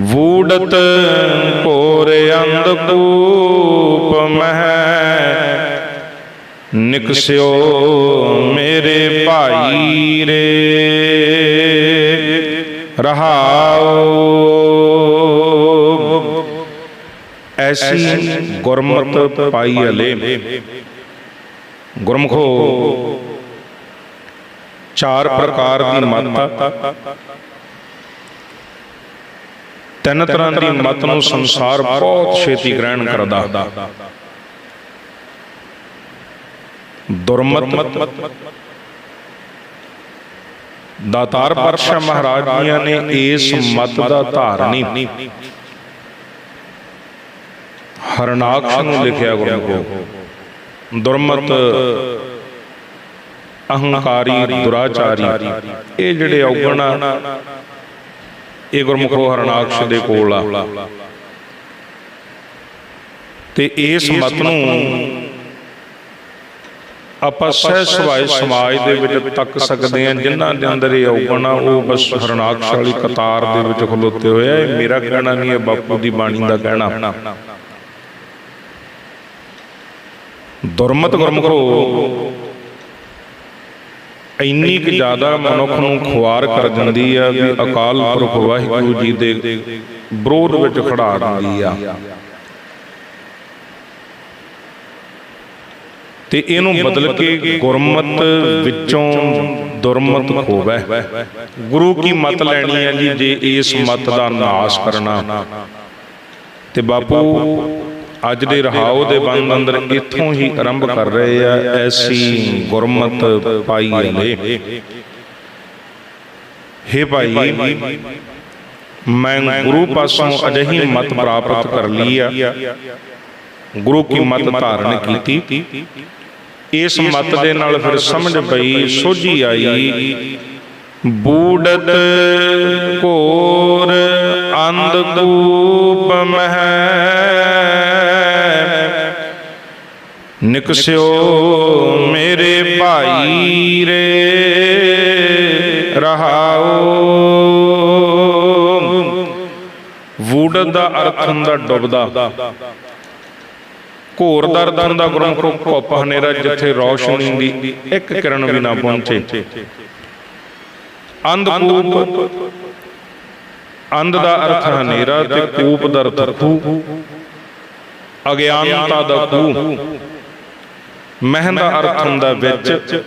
ਵੂਡਤ ਘੋਰ ਅੰਧਕੂਪ ਮਹਿ। ਨਿਕਸਿਓ ਮੇਰੇ ਭਾਈ ਰੇ। ਰਹਾਉ। ਐਸੀ ਗੁਰਮਤ ਪਾਈ ਹਲੇ। ਗੁਰਮਖੋ, ਚਾਰ ਪ੍ਰਕਾਰ ਦੀ ਮਤ। ਤਿੰਨ ਤਰ੍ਹਾਂ ਦੀ ਮਤ ਨੂੰ ਸੰਸਾਰ ਬਹੁਤ ਛੇਤੀ ਗ੍ਰਹਿਣ ਕਰਦਾ। ਦੁਰਮਤ ਦਾਤਾਰ ਪਰਸ਼ਾ ਮਹਾਰਾਜ ਜੀਆਂ ਨੇ ਇਸ ਮਤ ਦਾ ਧਾਰਨੀ। ਹਰਨਾਕਸ਼ ਨੂੰ ਲਿਖਿਆ ਗੁਰਮੁਖੋ ਦੁਰਮਤ ਅਹੰਕਾਰੀ ਦੁਰਾਚਾਰੀ। ਇਹ ਜਿਹੜੇ ਔਗਣ ਇਹ ਗੁਰਮੁਖੋ ਹਰਨਾਕਸ਼ ਦੇ ਕੋਲ ਆ। ਤੇ ਇਸ ਮਤ ਨੂੰ ਆਪਾਂ ਸਹਿ ਸੁਭਾਏ ਸਮਾਜ ਦੇ ਵਿੱਚ ਤੱਕ ਸਕਦੇ ਹਾਂ, ਜਿਨ੍ਹਾਂ ਦੇ ਅੰਦਰ ਇਹ ਔਗਣ ਉਹ ਬਸ ਹਰਨਾਕਸ਼ ਵਾਲੀ ਕਤਾਰ ਦੇ ਵਿੱਚ ਖਲੋਤੇ ਹੋਏ ਆ। ਇਹ ਮੇਰਾ ਕਹਿਣਾ ਨਹੀਂ ਹੈ, ਬਾਪੂ ਦੀ ਬਾਣੀ ਦਾ ਕਹਿਣਾ। ਦੁਰਮਤ ਗੁਰਮੁਖੋ ਇੰਨੀ ਕਿ ਜ਼ਿਆਦਾ ਮਨੁੱਖ ਨੂੰ ਖੁਆਰ ਕਰ ਦਿੰਦੀ ਆ ਵੀ ਅਕਾਲ ਪੁਰਖ ਵਾਹਿਗੁਰੂ ਜੀ ਦੇ ਵਿਰੋਧ ਵਿੱਚ ਖੜਾ ਦਿੰਦੀ ਆ। ਤੇ ਇਹਨੂੰ ਬਦਲ ਕੇ ਗੁਰਮਤ ਵਿੱਚੋਂ ਦੁਰਮਤ ਖੋਵੈ। ਗੁਰੂ ਕੀ ਮਤ ਲੈਣੀ ਹੈ ਜੀ ਜੇ ਇਸ ਮਤ ਦਾ ਨਾਸ਼ ਕਰਨਾ। ਤੇ ਬਾਪੂ ਅੱਜ ਦੇ ਰਹਾਉ ਦੇ ਬੰਦ ਅੰਦਰ ਇੱਥੋਂ ਹੀ ਆਰੰਭ ਕਰ ਰਹੇ ਆ ਐਸੀ ਗੁਰਮਤ ਪਾਈ ਲੈ ਹੇ ਭਾਈ ਮੈਂ ਗੁਰੂ ਪਾਸੋਂ ਅਜਿਹੀ ਮਤ ਪ੍ਰਾਪਤ ਕਰ ਲਈ ਆ। ਗੁਰੂ ਕੀ ਮਤ ਧਾਰਨ ਕੀਤੀ। ਇਸ ਮਤ ਦੇ ਨਾਲ ਫਿਰ ਸਮਝ ਪਈ ਸੋਝੀ ਆਈ। ਬੂੜਤ ਘੋਰ ਅੰਧਕੂਪ ਮਹਿ ਨਿਕਸਿਓ ਮੇਰੇ ਭਾਈ ਰੇ ਰਹਾਉ ਵੂੜਤ ਦਾ ਅਰਥ ਹੁੰਦਾ ਡੁੱਬਦਾ। ਘੋਰ ਦਰਦ ਹੁੰਦਾ ਗੁਰਮੁਖੋ ਭੁੱਪ ਹਨੇਰਾ ਜਿੱਥੇ ਰੌਸ਼ਨੀ ਦੀ ਇੱਕ ਕਿਰਨ ਵੀ ਨਾ ਪਹੁੰਚੇ। ਅੰਧਕੂਪ ਅੰਧ ਦਾ ਅਰਥ ਹਨੇਰਾ ਤੇ ਕੂਪ ਦਾ ਅਰਥ ਖੂ ਅਗਿਆਨਤਾ ਦਾ ਖੂ ਮਹਿੰ ਦਾ ਅਰਥ ਹੁੰਦਾ ਵਿੱਚ